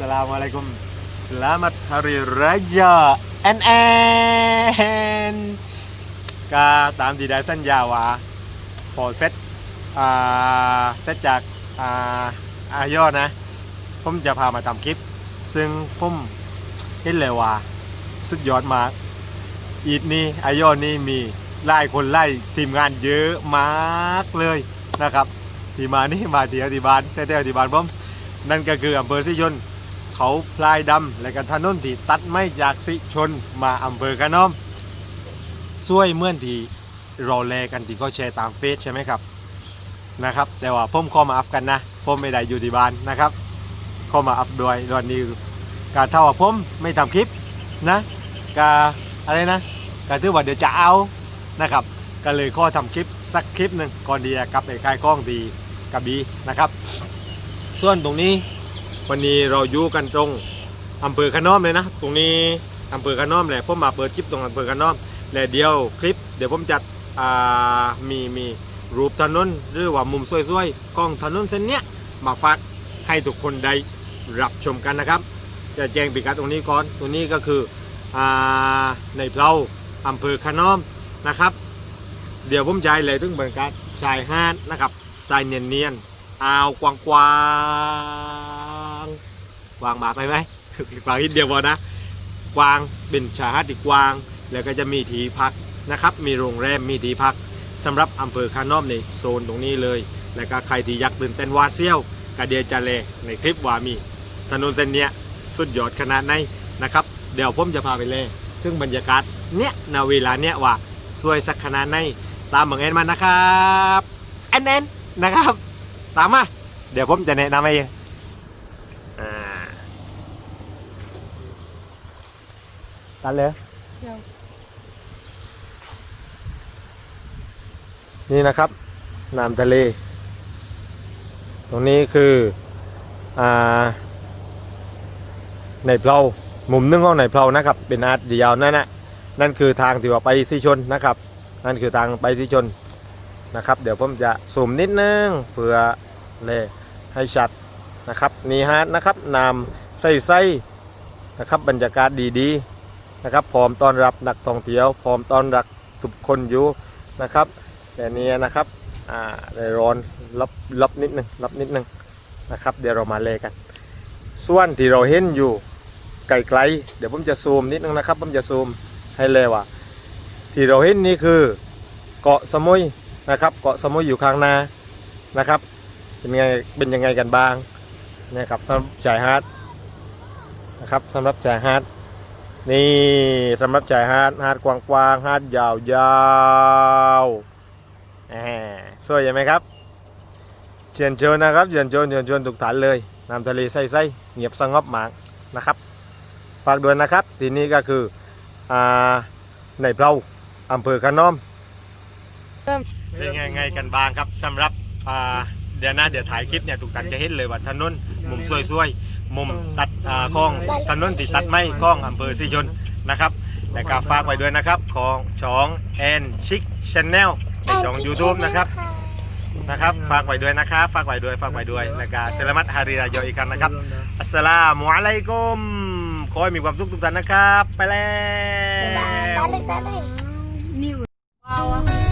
Assalamualaikum Selamat Hari Raja NN ก็ตามที่ได้สัญญาว่าพอเซตอ่าเซตจากอ่าอายอดนะ ผมจะพามาทำคลิป ซึ่งผมเห็นเลยว่าสุดยอดมากอีทนี่อายอดนี่มีไล่คนไล่ทีมงานเยอะมากเลยนะครับที่มานี่มาเที่ยวที่บ้านแต่เที่ยวที่บ้านผมนั่นก็คืออำเภอสิชน เขาพลายดำและก็ถนนที่ตัดไม่จากสิชนมาอำเภอขนอมช่วยเมื่อนที่เราแลกันที่เขาแชร์ตามเฟซใช่ไหมครับนะครับ แต่ว่าผมข้ามาอัพกันนะผมไม่ได้อยู่ที่บ้านนะครับข้ามาอัพด้วยวันนี้การเท่าว่าผมไม่ทำคลิปนะกาอะไรนะกาถือว่าเดี๋ยวจะเอานะครับ ก็เลยข้อทำคลิปสักคลิปหนึ่งก่อนดีกลับไปคลายกล้องดีกระบีนะครับ ส่วนตรงนี้ วันนี้เราอยู่กันตรงอำเภอขนอมเลยนะ ตรงนี้อำเภอขนอมแหละผมมาเปิดคลิปตรงอำเภอขนอมและเดียวคลิป เดี๋ยวผมจัดมีมีรูปถนนหรือว่ามุมสวยๆกล้องถนนเส้นเนี้ยมาฝากให้ทุกคนได้รับชมกันนะครับ จะแจ้งพิกัดตรงนี้ก่อนตรงนี้ก็คืออในเพลาอำเภอขนอมนะครับ เดี๋ยวผมใจเลยถึงบรรยากาศชายหาดนะครับทรายเนียนๆอ่าวกว้างกวางๆ กวางมาไปไหมกวางนิดเดียวพอนะ กวางเป็นชายหาดที่กวาง แล้วก็จะมีที่พักนะครับ มีโรงแรมมีที่พักสำหรับอำเภอคานอมในโซนตรงนี้เลย แล้วก็ใครที่อยากตื่นเต้นวาดเสียวกระเดียจะเลในคลิปว่ามีถนนเส้นเนี้ยสุดยอดขนาดไหนนะครับ เดี๋ยวผมจะพาไปเลยซึ่งบรรยากาศเนี้ยนาเวลาเนี้ยว่าสวยสักขนาดไหนตามเหมือนเอ็นมานะครับแอนแอนนะครับ ตามมา เดี๋ยวผมจะแนะนำให้อ่า ตัดเลยเดี๋ยวนี่นะครับน้ำทะเล ตรงนี้คืออ่าในเพลามุมหนึงของในเพลานะครับ เป็นอาดเดียวนั่นนะนั่นคือทางที่ว่าไปสีชนนะครับ นั่นคือทางไปสีชนนะครับ เดี๋ยวผมจะซูมนิดนึงเพื่อเลยให้ชัดนะครับนี่ฮะนะครับน้ำใสๆนะครับบรรยากาศดีๆ นะครับพร้อมต้อนรับนักท่องเที่ยวพร้อมต้อนรับทุกคนอยู่นะครับ แต่นี้นะครับอ่าได้ร้อนลบลบนิดนึงลบนิดนึงนะครับ เดี๋ยวเรามาเลกัน ส่วนที่เราเห็นอยู่ไกลๆเดี๋ยวผมจะซูมนิดนึงนะครับ ผมจะซูมให้เลยว่าที่เราเห็นนี่คือเกาะสมุยนะครับ เกาะสมุยอยู่ข้างหน้านะครับ เป็นไงเป็นยังไงกันบ้างนะครับสำหรับชายหาร์ดนะครับสำหรับชายหาร์ด นี่สำหรับชายหาดหาดกว้างๆหาดยาวๆแหมสวยใช่ไหมครับเชิญชวนนะครับเชิญชวนเชิญชวนทุกท่านเลยน้ำทะเลใสๆเงียบสงบมากนะครับฝากด้วยนะครับ ที่นี่ก็คืออ่าในเพลาอำเภอขนอมเป็นไงไงกันบ้างครับสำหรับอ่า เดี๋ยวนะเดี๋ยวถ่ายคลิปเนี่ยทุกท่านจะเห็นเลยว่าถนนมุมสวยๆมุมตัดอ่าของถนนที่ตัดไม้ของอำเภอสิชนนะครับและก็ฝากไว้ด้วยนะครับของช่องแอนชิคชาแนลในช่อง YouTube นะครับนะครับฝากไว้ด้วยนะครับฝากไว้ด้วยฝากไว้ด้วยแล้วก็เซลามัตฮาริรายออีกครั้งนะครับอัสสลามุอะลัยกุมขอให้มีความสุขทุกท่านนะครับ ไปแล้วนิวว้าวอะ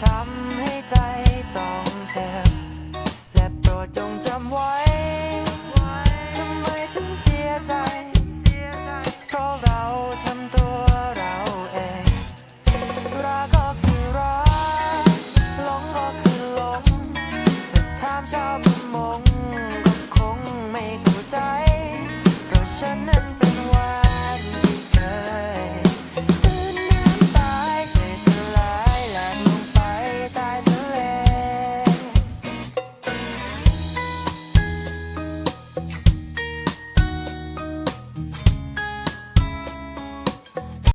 time